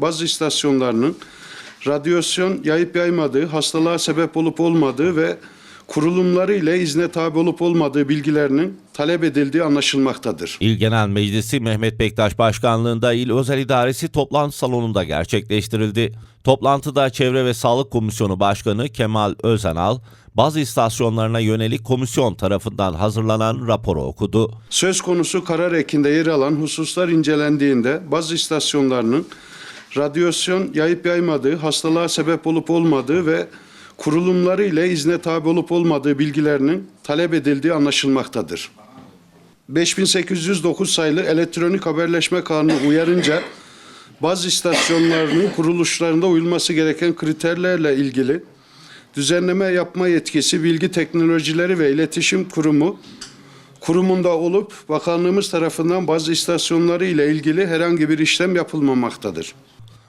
baz istasyonlarının radyasyon yayıp yaymadığı, hastalığa sebep olup olmadığı ve kurulumları ile izne tabi olup olmadığı bilgilerinin talep edildiği anlaşılmaktadır. İl Genel Meclisi Mehmet Bektaş Başkanlığında İl Özel İdaresi toplantı salonunda gerçekleştirildi. Toplantıda Çevre ve Sağlık Komisyonu Başkanı Kemal Özenal, bazı istasyonlarına yönelik komisyon tarafından hazırlanan raporu okudu. Söz konusu karar ekinde yer alan hususlar incelendiğinde baz istasyonlarının radyasyon yayıp yaymadığı, hastalığa sebep olup olmadığı ve kurulumları ile izne tabi olup olmadığı bilgilerinin talep edildiği anlaşılmaktadır. 5809 sayılı elektronik haberleşme kanunu uyarınca baz istasyonlarının kuruluşlarında uyulması gereken kriterlerle ilgili düzenleme yapma yetkisi Bilgi Teknolojileri ve İletişim Kurumu kurumunda olup bakanlığımız tarafından bazı istasyonları ile ilgili herhangi bir işlem yapılmamaktadır.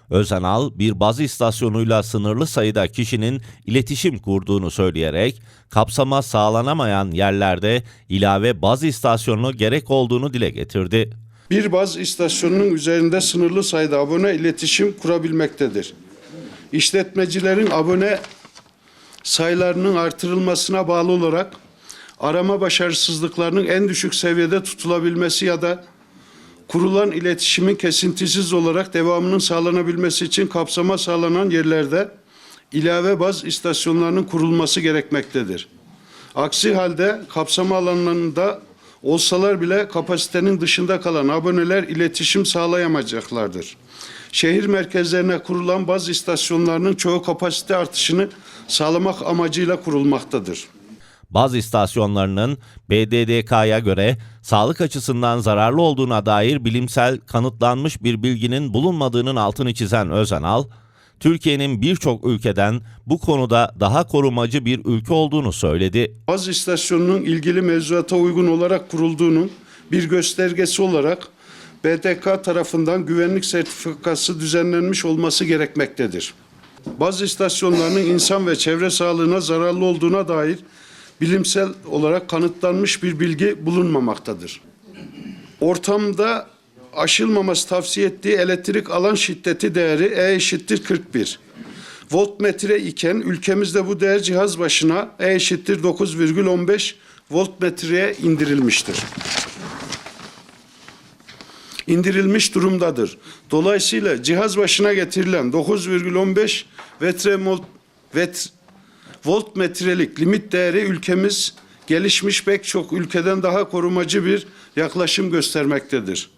Özenal, bir bazı istasyonuyla sınırlı sayıda kişinin iletişim kurduğunu söyleyerek, kapsama sağlanamayan yerlerde ilave baz istasyonu gerek olduğunu dile getirdi. Bir baz istasyonunun üzerinde sınırlı sayıda abone iletişim kurabilmektedir. İşletmecilerin abone sayılarının artırılmasına bağlı olarak arama başarısızlıklarının en düşük seviyede tutulabilmesi ya da kurulan iletişimin kesintisiz olarak devamının sağlanabilmesi için kapsama sağlanan yerlerde ilave baz istasyonlarının kurulması gerekmektedir. Aksi halde kapsama alanlarında olsalar bile kapasitenin dışında kalan aboneler iletişim sağlayamayacaklardır. Şehir merkezlerine kurulan baz istasyonlarının çoğu kapasite artışını sağlamak amacıyla kurulmaktadır. Bazı istasyonlarının BDDK'ya göre sağlık açısından zararlı olduğuna dair bilimsel kanıtlanmış bir bilginin bulunmadığının altını çizen Özenal, Türkiye'nin birçok ülkeden bu konuda daha korumacı bir ülke olduğunu söyledi. Baz istasyonunun ilgili mevzuata uygun olarak kurulduğunun bir göstergesi olarak BDK tarafından güvenlik sertifikası düzenlenmiş olması gerekmektedir. Baz istasyonlarının insan ve çevre sağlığına zararlı olduğuna dair bilimsel olarak kanıtlanmış bir bilgi bulunmamaktadır. Ortamda aşılmaması tavsiye ettiği elektrik alan şiddeti değeri E eşittir 41. Voltmetre iken ülkemizde bu değer cihaz başına E eşittir 9,15 voltmetreye indirilmiştir. İndirilmiş durumdadır. Dolayısıyla cihaz başına getirilen 9,15 vetre vet, voltmetrelik limit değeri ülkemiz gelişmiş pek çok ülkeden daha korumacı bir yaklaşım göstermektedir.